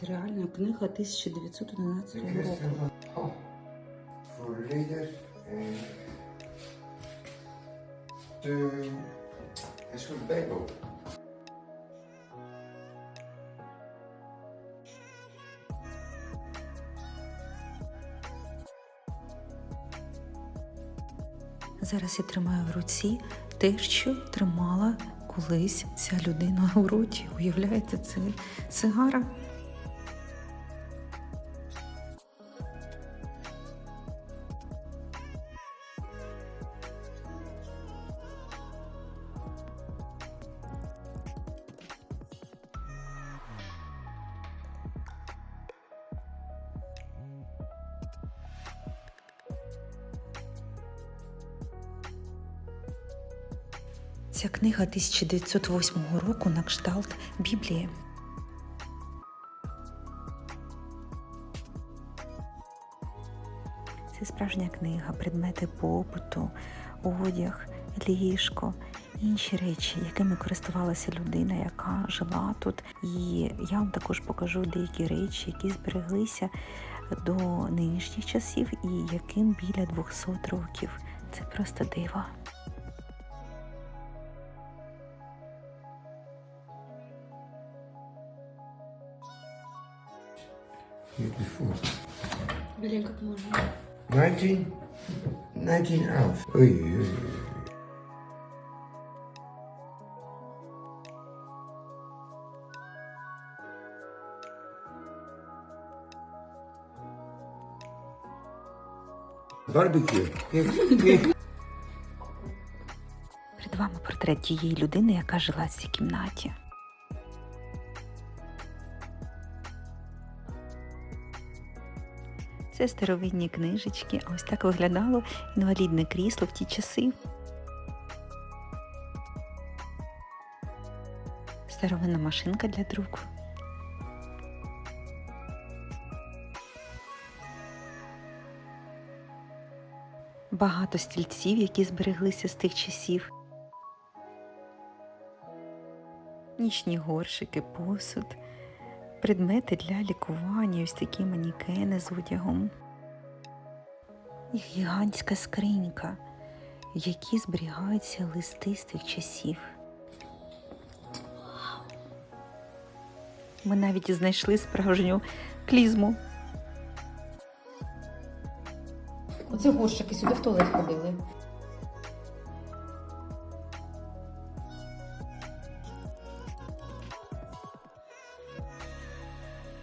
Це реальна книга 1911 року. Bijbel. Зараз я тримаю в руці те, що тримала колись ця людина у роті. Уявляєте, це сигара. Ця книга 1908 року на кшталт Біблії. Це справжня книга, предмети побуту, одяг, ліжко, інші речі, якими користувалася людина, яка жила тут. І я вам також покажу деякі речі, які збереглися до нинішніх часів і яким біля 200 років. Це просто диво. Beautiful. Маленько поможу. 19, 1911. Oei, oei, oei. Barbecue. Kijk, kijk. Перед вами портрет тієї людини, яка жила в цій кімнаті. Це старовинні книжечки. Ось так виглядало інвалідне крісло в ті часи. Старовинна машинка для друку. Багато стільців, які збереглися з тих часів. Нічні горшики, посуд, предмети для лікування, ось такі манікени з одягом. І гігантська скринька, в якій зберігаються листи з тих часів. Ми навіть знайшли справжню клізму. Оце горщики сюди в туалет ходили.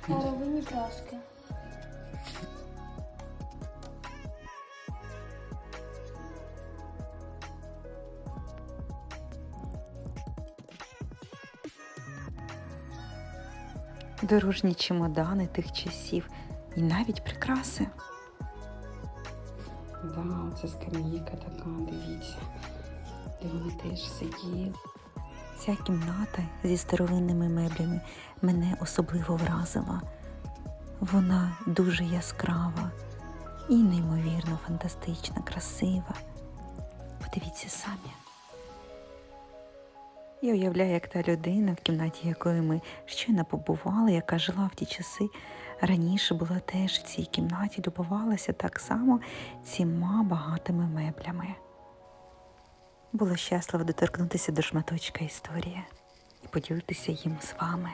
Старовинні краски. дорожні чемодани тих часів і навіть прикраси. Да, це скам'яка така, дивіться, де вони теж сиділи. Ця кімната зі старовинними меблями мене особливо вразила. Вона дуже яскрава і неймовірно фантастична, красива. Подивіться самі. Я уявляю, як та людина, в кімнаті якої ми щойно побували, яка жила в ті часи, раніше була теж в цій кімнаті, любувалася так само цими багатими меблями. Було щасливо доторкнутися до шматочка історії і поділитися їм з вами.